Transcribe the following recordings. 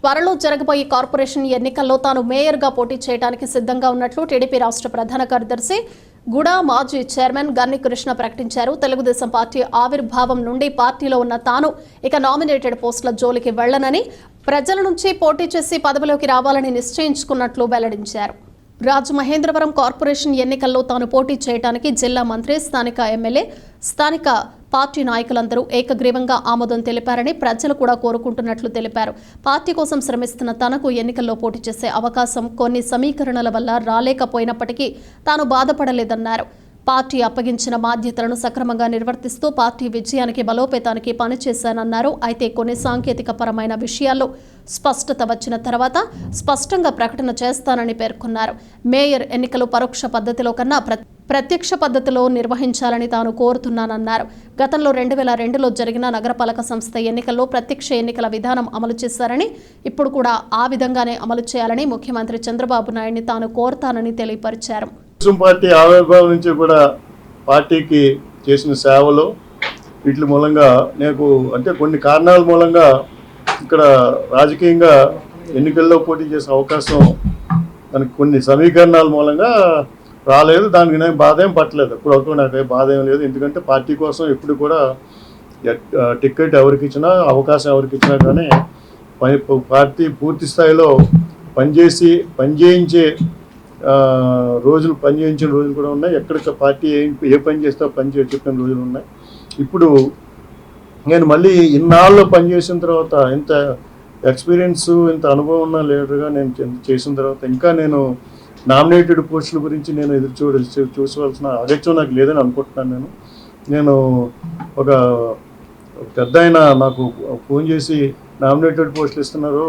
త్వరలో జరగబోయే కార్పొరేషన్ ఎన్నికల్లో తాను మేయర్గా పోటీ చేయడానికి సిద్ధంగా ఉన్నట్లు టీడీపీ రాష్ట్ర ప్రధాన కార్యదర్శి గుడా మాజీ చైర్మన్ గన్ని కృష్ణ ప్రకటించారు. తెలుగుదేశం పార్టీ ఆవిర్భావం నుండి పార్టీలో ఉన్న తాను ఇక నామినేటెడ్ పోస్టుల జోలికి వెళ్ళనని ప్రజల నుంచి పోటీ చేసి పదవిలోకి రావాలని నిశ్చయించుకున్నట్లు వెల్లడించారు. రాజమహేంద్రవరం కార్పొరేషన్ ఎన్నికల్లో తాను పోటీ చేయడానికి జిల్లా మంత్రి స్థానిక ఎమ్మెల్యే స్థానిక పార్టీ నాయకులందరూ ఏకగ్రీవంగా ఆమోదం తెలిపారని ప్రజలు కూడా కోరుకుంటున్నట్లు తెలిపారు. పార్టీ కోసం శ్రమిస్తున్న తనకు ఎన్నికల్లో పోటీ చేసే అవకాశం కొన్ని సమీకరణల వల్ల రాలేకపోయినప్పటికీ తాను బాధపడలేదన్నారు. పార్టీ అప్పగించిన బాధ్యతలను సక్రమంగా నిర్వర్తిస్తూ పార్టీ విజయానికి బలోపేతానికి పనిచేశానన్నారు. అయితే కొన్ని సాంకేతిక పరమైన విషయాల్లో స్పష్టత వచ్చిన తర్వాత స్పష్టంగా ప్రకటన చేస్తానని పేర్కొన్నారు. మేయర్ ఎన్నికలు పరోక్ష పద్ధతిలో కన్నా ప్ర- ప్రత్యక్ష పద్ధతిలో నిర్వహించాలని తాను కోరుతున్నానన్నారు. గతంలో రెండు వేల రెండులో జరిగిన నగరపాలక సంస్థ ఎన్నికల్లో ప్రత్యక్ష ఎన్నికల విధానం అమలు చేశారని ఇప్పుడు కూడా ఆ విధంగానే అమలు చేయాలని ముఖ్యమంత్రి చంద్రబాబు నాయుడిని తాను కోరుతానని తెలియపరిచారు. తెలుగుదేశం పార్టీ ఆవిర్భావం నుంచి కూడా పార్టీకి చేసిన సేవలు వీటి మూలంగా నాకు అంటే కొన్ని కారణాల మూలంగా ఇక్కడ రాజకీయంగా ఎన్నికల్లో పోటీ చేసే అవకాశం దానికి కొన్ని సమీకరణాల మూలంగా రాలేదు. దానికి నేను బాధ ఏం పట్టలేదు. ఇప్పుడు వరకు నాకు బాధ ఏం లేదు. ఎందుకంటే పార్టీ కోసం ఎప్పుడు కూడా ఎట్- టికెట్ ఎవరికి ఇచ్చినా అవకాశం ఎవరికి ఇచ్చినా కానీ పని- పార్టీ పూర్తి స్థాయిలో పనిచేసి పనిచేయించే రోజులు పని చేయించిన రోజులు కూడా ఉన్నాయి. ఎక్కడ పార్టీ ఏ పని చేస్తే పని చేయ చెప్పిన రోజులు ఉన్నాయి. ఇప్పుడు నేను మళ్ళీ ఇన్నాళ్ళు పనిచేసిన తర్వాత ఇంత ఎక్స్పీరియన్స్ ఇంత అనుభవం ఉన్న లీడర్గా నేను చేసిన తర్వాత ఇంకా నేను నామినేటెడ్ పోస్టుల గురించి నేను ఎదురు చూడ చూసుకోవాల్సిన చూసవలసిన అగత్యం నాకు లేదని అనుకుంటున్నాను నేను. నేను ఒక పెద్ద నాకు ఫోన్ చేసి నామినేటెడ్ పోస్టులు ఇస్తున్నారు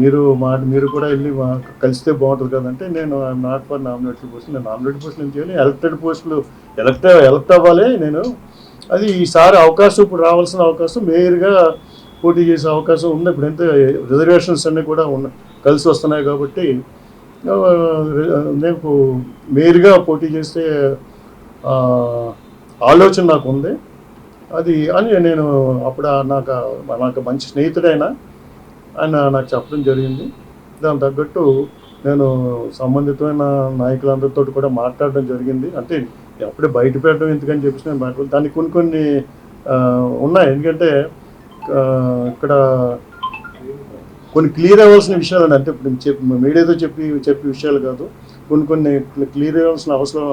మీరు మా మీరు కూడా వెళ్ళి మా కలిస్తే బాగుంటుంది కదంటే నేను నాట్ ఫర్ నామినేటెడ్ పోస్ట్ నేను నామినేటెడ్ పోస్టులు ఏం చేయాలి. ఎలక్టెడ్ పోస్టులు ఎలక్ట్ ఎలక్ట్ అవ్వాలి నేను. అది ఈసారి అవకాశం ఇప్పుడు రావాల్సిన అవకాశం మేయర్గా పోటీ చేసే అవకాశం ఉంది. ఇప్పుడు ఎంత రిజర్వేషన్స్ అన్నీ కూడా ఉన్న కలిసి వస్తున్నాయి కాబట్టి నేను మేయర్గా పోటీ చేస్తే ఆలోచన నాకు ఉంది. అది అని నేను అప్పుడు నాకు నాకు మంచి స్నేహితుడైన ఆయన నాకు చెప్పడం జరిగింది. దాని తగ్గట్టు నేను సంబంధితమైన నాయకులందరితో కూడా మాట్లాడడం జరిగింది. అంటే అప్పుడే బయట పెట్టడం ఎందుకని చెప్పేసి నేను మాట్లాడు దానికి కొన్ని కొన్ని ఉన్నాయి. ఎందుకంటే ఇక్కడ కొన్ని క్లియర్ అవ్వాల్సిన విషయాలు అంటే ఇప్పుడు చెప్పి మీడియాతో చెప్పి చెప్పే విషయాలు కాదు. కొన్ని కొన్ని క్లియర్ అవ్వాల్సిన అవసరం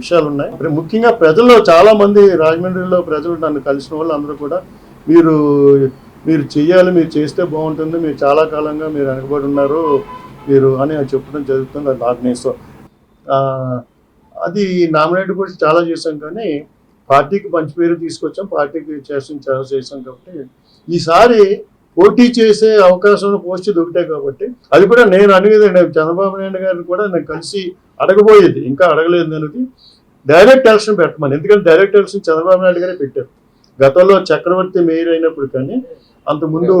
విషయాలు ఉన్నాయి ముఖ్యంగా ప్రజల్లో చాలామంది రాజమండ్రిలో ప్రజలు నన్ను కలిసిన వాళ్ళు అందరూ కూడా మీరు మీరు చెయ్యాలి మీరు చేస్తే బాగుంటుంది మీరు చాలా కాలంగా మీరు వెనకబడి ఉన్నారు మీరు అని చెప్పడం జరుగుతుంది అది నాకు అది నామినేట్ కూడా చాలా చేశాం కానీ పార్టీకి మంచి పేరు తీసుకొచ్చాం పార్టీకి చేసాం చాలా చేసాం కాబట్టి ఈసారి పోటీ చేసే అవకాశం పోస్ట్ దొరికాయి కాబట్టి అది కూడా నేను అనేది నేను చంద్రబాబు నాయుడు గారిని కూడా నేను కలిసి అడగబోయేది ఇంకా అడగలేదు నేను డైరెక్ట్ ఎలక్షన్ పెట్టమని ఎందుకంటే డైరెక్ట్ ఎలక్షన్ చంద్రబాబు నాయుడు గారే పెట్టారు. గతంలో చక్రవర్తి మేయర్ అయినప్పుడు కానీ అంతకుముందు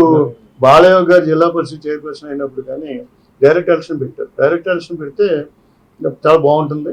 బాలయ్య గారు జిల్లా పరిషత్ చైర్పర్సన్ అయినప్పుడు కానీ డైరెక్ట్ ఎలక్షన్ పెట్టారు. డైరెక్ట్ ఎలక్షన్ పెడితే చాలా బాగుంటుంది.